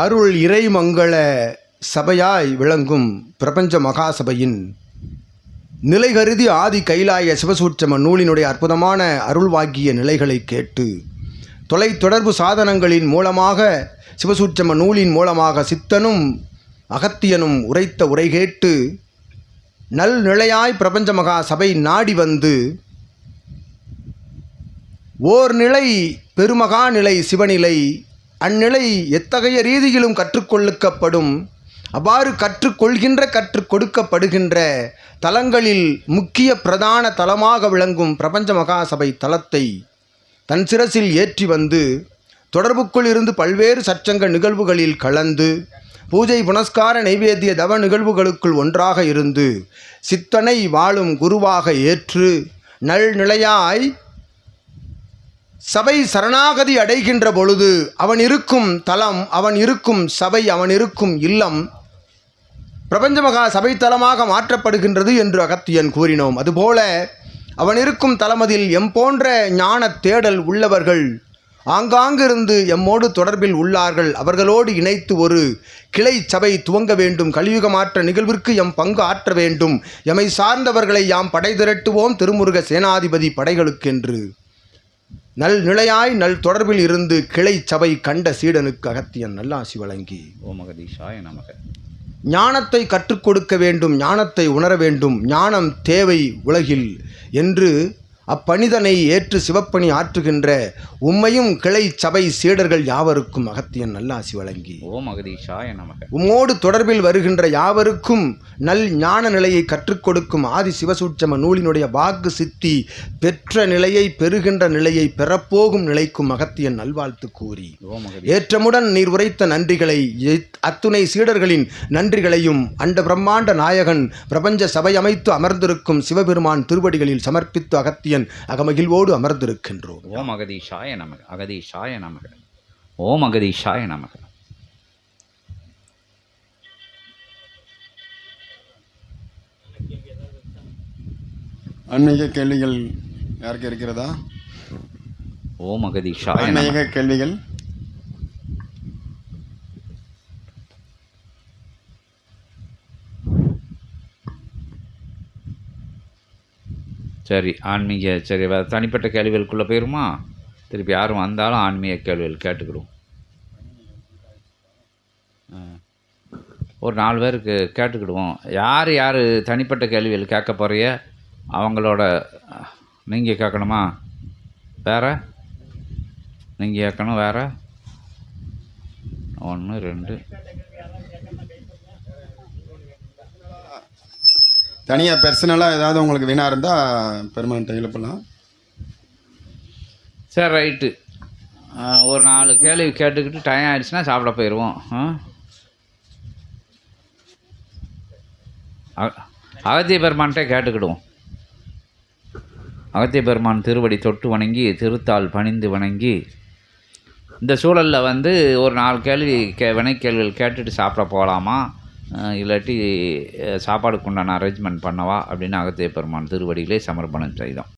அருள் இறைமங்கள சபையாய் விளங்கும் பிரபஞ்ச மகாசபையின் நிலை கருதி ஆதி கைலாய சிவசூட்சம நூலினுடைய அற்புதமான அருள்வாக்கிய நிலைகளை கேட்டு தொலை தொடர்பு சாதனங்களின் மூலமாக சிவசூட்சம நூலின் மூலமாக சித்தனும் அகத்தியனும் உரைத்த உரை கேட்டு நல் நிலையாய் பிரபஞ்ச மகா சபை நாடி வந்து ஓர் நிலை பெருமகா நிலை சிவநிலை அந்நிலை எத்தகைய ரீதியிலும் கற்றுக்கொள்ளுக்கப்படும் அவ்வாறு கற்றுக்கொள்கின்ற கற்றுக் கொடுக்கப்படுகின்ற தலங்களில் முக்கிய பிரதான தலமாக விளங்கும் பிரபஞ்ச மகாசபை தலத்தை தன் சிரசில் ஏற்றி வந்து தொடர்புக்குள் இருந்து பல்வேறு சச்சங்க நிகழ்வுகளில் கலந்து பூஜை புனஸ்கார நைவேத்திய தவ நிகழ்வுகளுக்குள் ஒன்றாக இருந்து சித்தனை வாழும் குருவாக ஏற்று நல்நிலையாய் சபை சரணாகதி அடைகின்ற பொழுது அவன் இருக்கும் தலம் அவன் இருக்கும் சபை அவன் இருக்கும் இல்லம் பிரபஞ்சமகா சபை தலமாக மாற்றப்படுகின்றது என்று அகத்தியன் கூறினோம். அதுபோல அவன் இருக்கும் தலமதில் எம் போன்ற ஞான தேடல் உள்ளவர்கள் ஆங்காங்கிருந்து எம்மோடு தொடர்பில் உள்ளார்கள். அவர்களோடு இணைத்து ஒரு கிளை சபை துவங்க வேண்டும். கலியுக மாற்ற நிகழ்விற்கு எம் பங்கு ஆற்ற வேண்டும். எமை சார்ந்தவர்களை யாம் படை திரட்டுவோம். திருமுருக சேனாதிபதி படைகளுக்கென்று. நல் நிலையாய் நல் தொடர்பில் இருந்து கிளை சபை கண்ட சீடனுக்கு அகத்தியன் நல்லாசி வழங்கி. ஓம் அகதீஷாய நமக. ஞானத்தை கற்றுக் கொடுக்க வேண்டும் ஞானத்தை உணர வேண்டும் ஞானம் தேவை உலகில் என்று அப்பணிதனை ஏற்று சிவப்பணி ஆற்றுகின்ற உம்மையும் கிளை சபை சீடர்கள் யாவருக்கும் அகத்தியன் நல்லாசி வழங்கி. ஓம் அகதீஷாய நமக. உம்மோடு தொடர்பில் வருகின்ற யாவருக்கும் நல் ஞான நிலையை கற்றுக் கொடுக்கும் ஆதி சிவசூட்சம நூலினுடைய வாக்கு சித்தி பெற்ற நிலையை பெறுகின்ற நிலையை பெறப்போகும் நிலைக்கும் அகத்தியன் நல்வாழ்த்து கூறி. ஏற்றமுடன் நீர் உரைத்த நன்றிகளை அத்துணை சீடர்களின் நன்றிகளையும் அண்ட பிரம்மாண்ட நாயகன் பிரபஞ்ச சபை அமைத்து அமர்ந்திருக்கும் சிவபெருமான் திருவடிகளில் சமர்ப்பித்து அகத்தியன் அகமகிழ்வோடு அமர்ந்திருக்கின்றோம். ஓம் அகதீஷாய நமக அகதீஷாய நமக. ஓம் அகதீஷாய நமக. ஆன்மீக கேள்விகள் யாருக்கு இருக்கிறதா? ஓம் அகதீஷாய நமக. ஆன்மீக கேள்விகள் சரி ஆன்மீக சரி தனிப்பட்ட கேள்விகளுக்குள்ளே போயிருமா? திருப்பி யாரும் வந்தாலும் ஆன்மீக கேள்விகள் கேட்டுக்கிடுவோம். ஒரு நாலு பேருக்கு கேட்டுக்கிடுவோம். யார் யார் தனிப்பட்ட கேள்விகள் கேட்க போகிறிய அவங்களோட நீங்கள் கேட்கணுமா? வேற? நீங்கள் கேட்கணும் வேறு? ஒன்று ரெண்டு. தனியாக பர்சனலாக ஏதாவது உங்களுக்கு வீணாக இருந்தால் பெருமான்கிட்ட எழுப்பலாம். சரி ரைட்டு ஒரு நாலு கேள்வி கேட்டுக்கிட்டு டைம் ஆயிடுச்சுன்னா சாப்பிட போயிடுவோம் ஆ? அகத்திய பெருமான்கிட்ட கேட்டுக்கிடுவோம். அகத்திய பெருமான் திருவடி தொட்டு வணங்கி திருத்தால் பணிந்து வணங்கி இந்த சூழலில் வந்து ஒரு நாலு கேள்வி கே வினை கேள்விகள் கேட்டுட்டு சாப்பிட போகலாமா இல்லாட்டி அஹ், சாப்பாடுக்கு உண்டான அரேஞ்ச்மெண்ட் பண்ணவா அப்படின்னு அகத்திய பெருமான் திருவடியிலே சமர்ப்பணம் செய்தோம்